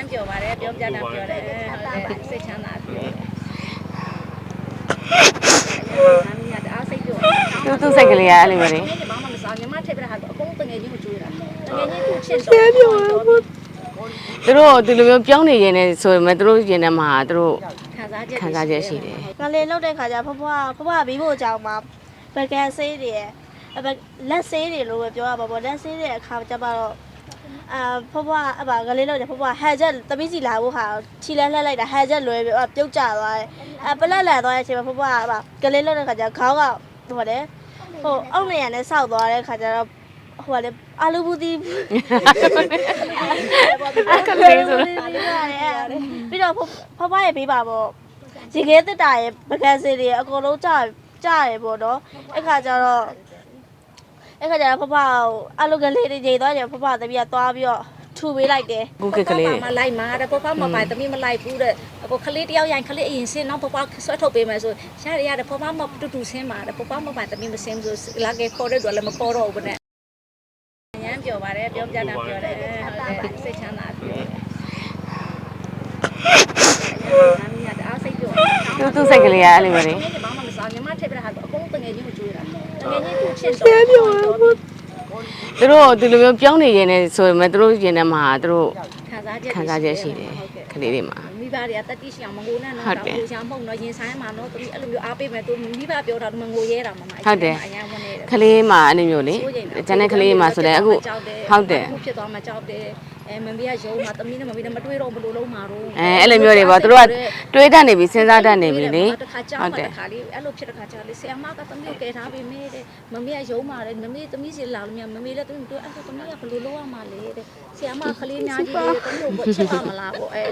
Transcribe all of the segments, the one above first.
မ်းပြောပါတယ်ပြောပြတာပြောတယ်ဟုတ်တယ်စိတ်ချမ်းသာပြောတယ်နာမည်ကတအားစိတ်ပြောသူသူစိတ်ကလေးကအဲ့လိုပဲလေဒီဘာမှမစားညီမထည့်ပြတာဟာအကုန်တငယ်ချင်းကိုကျွေးတာတငယ်ချင်းကိုချစ်တော့ပြောပြောသူတို့ဒီလိုမျိုးပြောင်းနေရင်လည်းဆိုရင်မဲ့သူတို့ရင်ထဲမှာသူတို့ခံစားချက်ခံစားချက်ရှိတယ်ငလေလောက်တဲ့ခါကျဖဖွားဖဖွားပြီးဖို့အကြောင်းမှာဘယ်ကန်ဆေးတွေရယ်အဘလက်ဆေးတွေလို့ပဲပြောရပါဘောလက်ဆေးတွေအခါကျတော့ အာဖဖွားအဘငလေလောက်တဲ့ဖဖွားဟန်ချက်တပိစီလာဖို့ဟာခြိလဲလှက်လိုက်တာဟန်ချက်လွဲပြီးပြုတ်ကျသွားတယ်အပလက်လက်သွားတဲ့အချိန်မှာဖဖွားအဘငလေလောက်တဲ့ခါကျခေါင်းကဟိုတယ်ဟိုအောက်နေရနဲ့စောက်သွားတဲ့ခါကျတော့ဟိုကလေအာလူဘူးတီကလေးဆိုပြီးတော့ဖဖရဲ့ပေးပါပေါ့ရေခဲတက်တာရဲ့ပကန်းစေးတွေအကုန်လုံးကြကြရပေါ့နော်အဲ့ခါကျတော့ အဲ့ခါကျတော့ဖဖအလုကလေးတွေချိန်သွားကြဖဖတပည့်ကသွားပြီးတော့ထူပေးလိုက်တယ်ခုကကလေးမလိုက်မှာတဲ့ပပမပိုင်သမီးမလိုက်ဘူးတဲ့အခုခလေးတယောက်ရိုင်ခလေးအရင်စင်းတော့ပပဆွဲထုတ်ပေးမယ်ဆိုရှားရရတယ်ပပမတူတူစင်းမှာတဲ့ပပမပိုင်သမီးမစင်းဆိုလာကေခေါ်တဲ့တော့လည်းမခေါ်တော့ဘူးနဲ့ရမ်းပြောပါတယ်ပြောပြတာပြောတယ်ဟုတ်တယ်စိတ်ချမ်းသာပြောတယ်နာမည်ကတအားစိတ်ပြောသူသူစိတ်ကလေးကအဲ့လိုပဲလေဒီဘာမှမစားညီမထည့်ပြတာဟာအကုန်တငယ်ချင်းကိုကျွေး တာတငယ်ချင်းကိုချစ်တော့ပြောပြောသူတို့ဒီလိုမျိုးပြောင်းနေရင်လည်းဆိုရင်မဲ့သူတို့ရင်ထဲမှာသူတို့ခံစားချက်ခံစားချက်ရှိတယ်ကလေးတွေမှာမိဘတွေကတက်တိရှိအောင်မငိုနဲ့နော်ဒါကိုချာမဟုတ်နော်ရင်ဆိုင်မှာနော်သူအဲ့လိုမျိုးအားပေးမယ်သူမိဘပြောတာမငိုရဲတာမမအရန်ဝင်နေတယ်ကလေးမှာအဲ့လိုမျိုးလေကျန်တဲ့ကလေးမှာဆိုလည်းအခုဟုတ်တယ်အခုဖြစ်သွားမှကြောက်တယ် အဲမမီးကရုံးမှာတမီးနဲ့မမီးနဲ့မတွေးတော့ဘယ်လိုလုံးမှာတော့အဲအဲ့လိုမျိုးတွေပေါ့သူတို့ကတွေးတတ်နေပြီစဉ်းစားတတ်နေပြီလေတခါကြောက်မှတခါလေးအဲ့လိုဖြစ်တခါကြောက်လေဆရာမကတမီးကိုကယ်ထားပေးမေးတဲ့မမီးကရုံးမှာလေမမီးတမီးစီလာလို့မြမမီးလည်းတမီးတို့အဲ့ဒါတမီးကဘယ်လိုလုံးရမှာလဲတဲ့ဆရာမကလေးများကြီးလေတမီးကိုချစ်ပါမလားပေါ့အဲ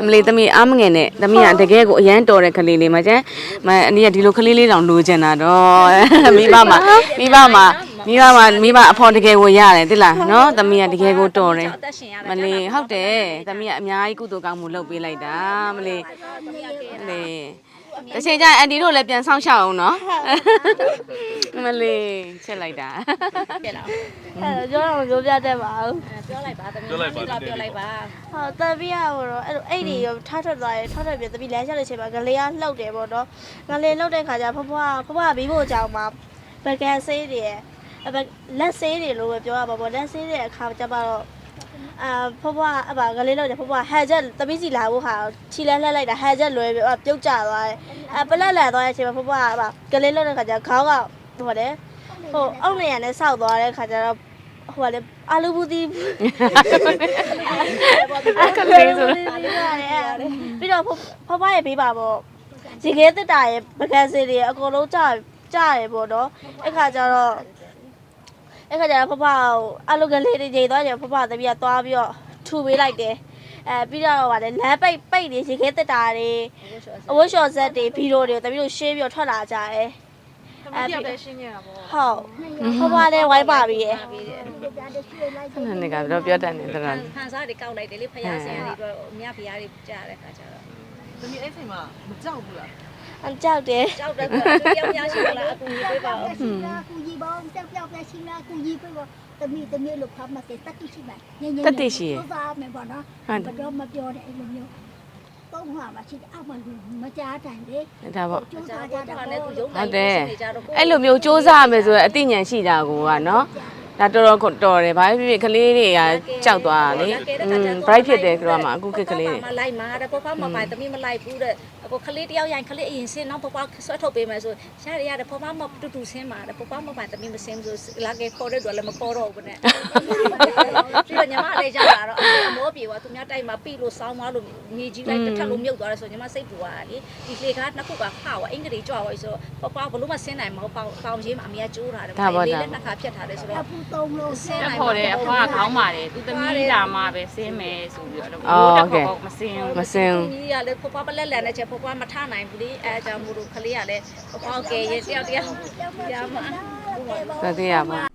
အမလေးသမီးအားမငယ်နဲ့သမီးကတကယ်ကိုအရန်တော်တဲ့ကလေးလေးမှာကျန်မအနည်းကဒီလိုကလေးလေးတောင်လိုချင်တာတော့မိဘမှာမိဘမှာ မိဘမှာမိဘအဖော်တကယ်ကိုရတယ်တိလားနော်သမီးကတကယ်ကိုတော်တယ်အသက်ရှင်ရတာမလေးဟုတ်တယ်သမီးကအများကြီးကုသိုလ်ကောင်းမှုလုပ်ပေးလိုက်တာမလေးမလေးတစ်ချိန်ကျရင်အန်တီတို့လည်းပြန်ဆောင်ရှောက်အောင်နော်မလေးချက်လိုက်တာဖြစ်လာအဲ့တော့ပြောတော့မပြောပြတတ်ပါဘူးပြောလိုက်ပါတမီးပြောလိုက်ပါပြောလိုက်ပါဟောတပည့်ကတော့အဲ့လိုအဲ့ဒီရောထားထွက်သွားတယ်ထားထွက်ပြီးတပည့်လမ်းလျှောက်တဲ့ချိန်မှာငလေကလှုပ်တယ်ပေါ့နော်ငလေလှုပ်တဲ့ခါကျဖဖွားဖဖွားပြီးဖို့အကြောင်းမှာဘယ်ကန်ဆေးတွေရယ် အဘလက်ဆေးတွေလို့ပဲပြောရပါပေါ့လက်ဆေးတွေအခါကျတော့အာဖဖွားအဘငလေးလောက်တယ်ဖဖွားဟန်ချက်တပည့်စီလာဖို့ဟာခြိလဲလှက်လိုက်တာဟန်ချက်လွဲပြီးပြုတ်ကျသွားတယ်အပလက်လက်သွားတဲ့အချိန်မှာဖဖွားအဘငလေးလောက်တဲ့ခါကျခေါင်းကဟိုတယ်ဟိုအောက်နေရနဲ့စောက်သွားတဲ့ခါကျတော့ဟိုကလေအာလူဘူးတီကလေးဆိုပြီးတော့ဖဖရဲ့ပေးပါပေါ့ရေခဲတက်တာရဲ့ပကန်းစေးတွေအကုန်လုံးကြကြရပေါ့နော်အဲ့ခါကျတော့ အဲ့ခါကျတော့ဖဖကိုအလုကလေးတွေချိန်သွားကြဖဖတပည့်ကသွားပြီးတော့ထူပေးလိုက်တယ်အဲပြီးတော့ဗာလေလမ်းပိတ်ပိတ်နေရေခဲတက်တာတွေအဝတ်လျှော်ဆက်တွေဗီဒီယိုတွေတပည့်တို့ရှင်းပြီးတော့ထွက်လာကြတယ်အဲ့ပြီးတော့ရှင်းနေတာပေါ့ဟုတ်ဖဖလည်းဝိုင်းပါပြီရဲ့ဆန္ဒနေကတော့ပြောတတ်နေသလားဟန်စားတွေကောက်လိုက်တယ်လေဖယားဆရာတွေတော့မြဖယားတွေကြားတဲ့ခါကျတော့သမီးအဲ့ချိန်မှာမကြောက်ဘူးလား အကြောက်တယ်ကြောက်တယ်ကွာတယောက်များရှိလားအကူကြီးပေးပါဦးရှိလားကူကြီးပေါင်းကြောက်ကြောက်ပဲရှိလားကူကြီးပြတော့တမီးတမီးလို့ဖမ်းမတဲ့တတိရှိပါညညစားမယ်ပေါ့နော်မပြောမပြောတဲ့အဲ့လိုမျိုးပုံမှာမရှိအမလူမကြားတိုင်လေဒါပေါ့ကျိုးကြားစားကြကြတာတာနဲ့ပေါ့သူရုံးဟုတိုင်းတ်တယ်နေကြတော့အဲ့လိုမျိုးစူးစမ်းရမယ်ဆိုရင်အသိဉာဏ်ရှိတာကိုကနော် ဒါတော်တော်တော်တယ်ဘာဖြစ်ဖြစ်ကလေးတွေကကြောက်သွားတာလေอืม bright ဖြစ်တယ်ဆိုတော့မှအခုကကလေးတွေမလိုက်မှာတဲ့ပပမပိုင်သမီးမလိုက်ဘူးတဲ့အခုခလေးတယောက်ရိုင်ခလေးအရင်စင်းတော့ပပဆွဲထုတ်ပေးမယ်ဆိုရှားရရတယ်ပပမတူတူစင်းမှာတဲ့ပပမပိုင်သမီးမစင်းဆိုလာကေခေါ်တဲ့တော့လည်းမခေါ်တော့ဘူးနဲ့ပြီးတော့ညီမလေးကြောက်လာတော့အမောပြေသွားသူများတိုက်မှာပြီလို့စောင်းသွားလို့မြေကြီးလိုက်တစ်ထက်လို့မြုပ်သွားတယ်ဆိုညီမစိတ်ပူသွားတယ်လေဒီလေကားနှစ်ခုကခါဝအင်္ဂလိပ်ကြွားသွားပြီဆိုတော့ပပဘလို့မစင်းနိုင်မဟုတ်ပေါင်ပေါင်ကြီးမှာအမေကကျိုးထားတယ်လေးလက်နှစ်ခါဖြတ်ထားတယ်ဆိုတော့အဖူသုံးလုံးဆင်းတက်နိုင်ဖို့ ဖော်တယ်အဖွားကခေါင်းပါတယ်သူသမီးလာမှပဲဆင်းမယ်ဆိုပြီးတော့အော်ဟုတ်ကဲ့ မဆင်းဘူးမစင်ဘူး ဒီကလည်းဖဖွားပလက်လန်နဲ့ချက်ဖဖွားမထနိုင်ဘူးလေအဲအကြောင်းမို့လို့ခလေးကလည်းဖဖွားကယ်ရတယောက်တယောက်ကြားမှာ သတိရပါ